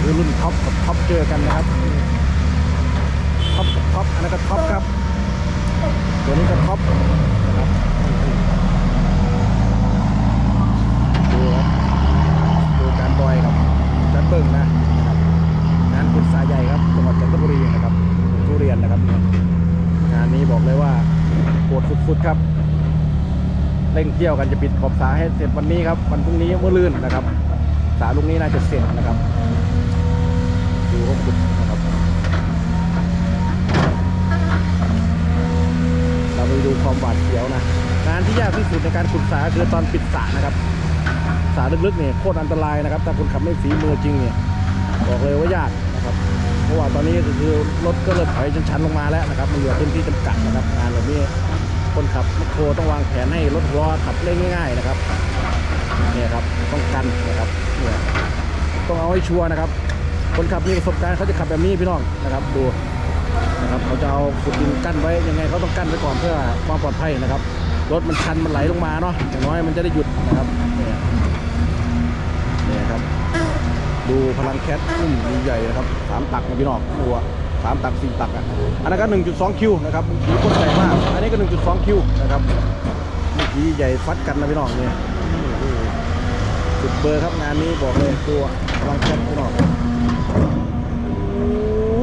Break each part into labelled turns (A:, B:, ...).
A: คือรุ่นท็อปกับท็อปเจอกันนะครับท็อปกับท็อปอันนั้นก็ท็อปครับ ตัวนี้ก็ท็อปนะครับดูดูการบอยครับจันเบิ่งนะนะครับงานคุณสายใหญ่ครับจังหวัดจันทบุรีนะครับทุเรียนนะครับงานนี้บอกเลยว่าปวดฟุดๆครับเร่งเที่ยวกันจะปิดขอบสาให้เสร็จวันนี้ครับ วันพรุ่งนี้เมื่อลื่นนะครับ สาลูกนี้น่าจะเสร็จนะครับ ดูเขาขุดนะครับเราไปดูความหวาดเสียวนะงานที่ยากที่สุดในการขุดสาคือตอนปิดสระนะครับสาลึกๆเนี่ยโคตรอันตรายนะครับถ้าคุณขับไม่ฝีมือจริงเนี่ยบอกเลยว่ายากนะครับเพราะว่าตอนนี้ก็คือรถก็เริ่มถอยชันๆลงมาแล้วนะครับมันเหลือพื้นที่จำกัดนะครับ งานแบบนี้คนขับมโครต้องวางแผนให้รถล้อขับเล่นง่าย ๆ นะครับเนี่ยครับต้องกันนะครับเนี่ยต้องเอาให้ชัวร์นะครับ คนขับมีประสบการณ์เขาจะขับแบบนี้พี่น้องนะครับ ดูนะครับเขาจะเอาขุดดินกั้นไว้ยังไงเขาต้องกั้นไว้ก่อนเพื่อความปลอดภัยนะครับรถมันชันมันไหลลงมาเนาะอย่างน้อยมันจะได้หยุดนะครับเนี่ยนะครับ ดูพลังแคทอุ้มดีใหญ่นะครับสามตักนะพี่น้องตัวสามตักสี่ตักอะอันนั้นก็หนึ่งจุดสองคิวนะครับขีคตรใหญ่มาก อันนี้ก็หนึ่งจุดสองคิวนะครับเมื่อกี้ใหญ่ฟัดกันนะพี่น้องเนี่ยสุดเบอร์ครับงานนี้บอกเลยตัวพลังแคทพี่น้อง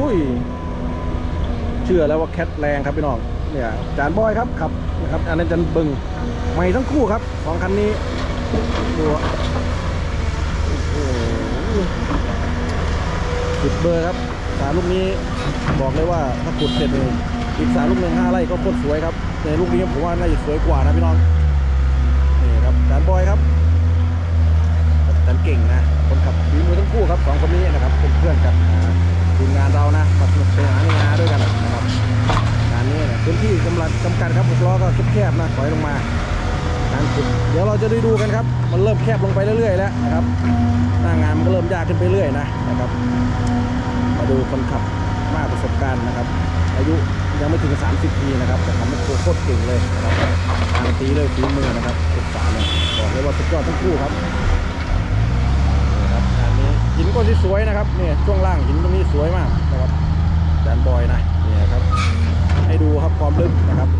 A: อ้ยเชื่อแล้วว่าแคทแรงครับพี่น้องเนี่ยจานบอยครับขับนะครับอันนั้นจันบึงใหม่ทั้งคู่ครับสองคันนี้ตัวโอ้โหสุดเบอร์ครับสาลูกนี้บอกเลยว่าถ้าขุดเสร็จเลยอีกสาลูกหนึ่งห้าไร่ก็โคตรสวยครับในลูกนี้ผมว่าน่าจะสวยกว่านะพี่น้องนี่ครับจานบอยครับจานเก่งนะคนขับฝีมือทั้งคู่ครับสองคนนี้เที่กำลังจำกัดครับหกล้อก็แคบๆนะถอยลงมาการขุดเดี๋ยวเราจะได้ดูกันครับ มันเริ่มแคบลงไปเรื่อยๆแล้วนะครับหน้างานมันก็เริ่มยากขึ้นไปเรื่อยนะนะครับ มาดูคนขับมากประสบการณ์นะครับ อายุยังไม่ถึง 30 ปีนะครับแต่ทำให้โคตรเก่งเลยนะครับการตีเลยฝีมือนะครับศึกษาเนี่ยบอกเลยว่าสุดยอดทั้งคู่ครับนี่ครับงานนี้หินก็สวยนะครับเนี่ยช่วงล่างหินตรงนี้สวยมากนะครับแดนบอยนะเนี่ยครับ ดูครับความลึกนะครับ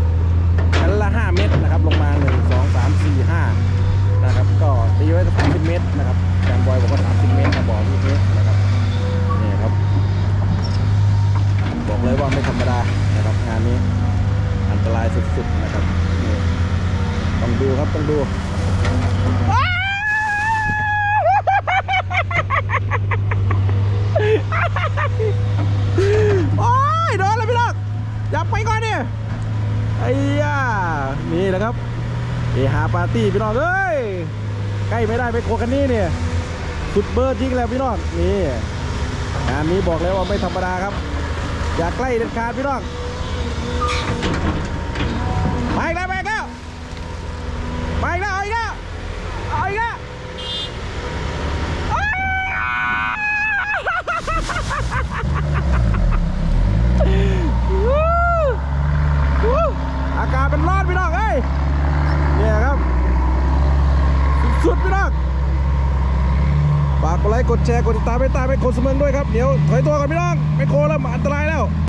A: ชั้นละ 5 เมตรนะครับ ลงมา 1 2 3 4 5นะครับ ก็ตีไว้สัก30เมตรนะครับแจนบอยบอกว่า30เมตรนะบอกลูกนี้นะครับนี่ครับ บอกเลยว่าไม่ธรรมดานะครับงานนี้อันตรายสุดๆนะครับนี่ต้องดูครับต้องดู โอ้ยโดนแล้วพี่น้องอย่าไปก่อนเนี่ย ไอ้ย่านี่แหละครับเอฮาปาร์ตี้พี่น้องเอ้ยใกล้ไม่ได้ไปโคกันนี่เนี่ยสุดเบอร์จริงแล้วพี่น้องนี่งานนี้บอกเลยว่าไม่ธรรมดาครับ อย่าใกล้เด็ดขาดพี่น้องไปแล้วไปแล้วไปแล้วเอาอีกแล้วเอาอีกแล้ววู้วู้อากาศเป็นร้อนพี่น้องเอ้ยเนี่ยครับ สุดๆ พี่น้องฝากกดไลค์กดแชร์กดติดตามไปตามไปโคนเสมองด้วยครับเดี๋ยวถอยตัวก่อนพี่น้องไม่โคแล้วอันตรายแล้ว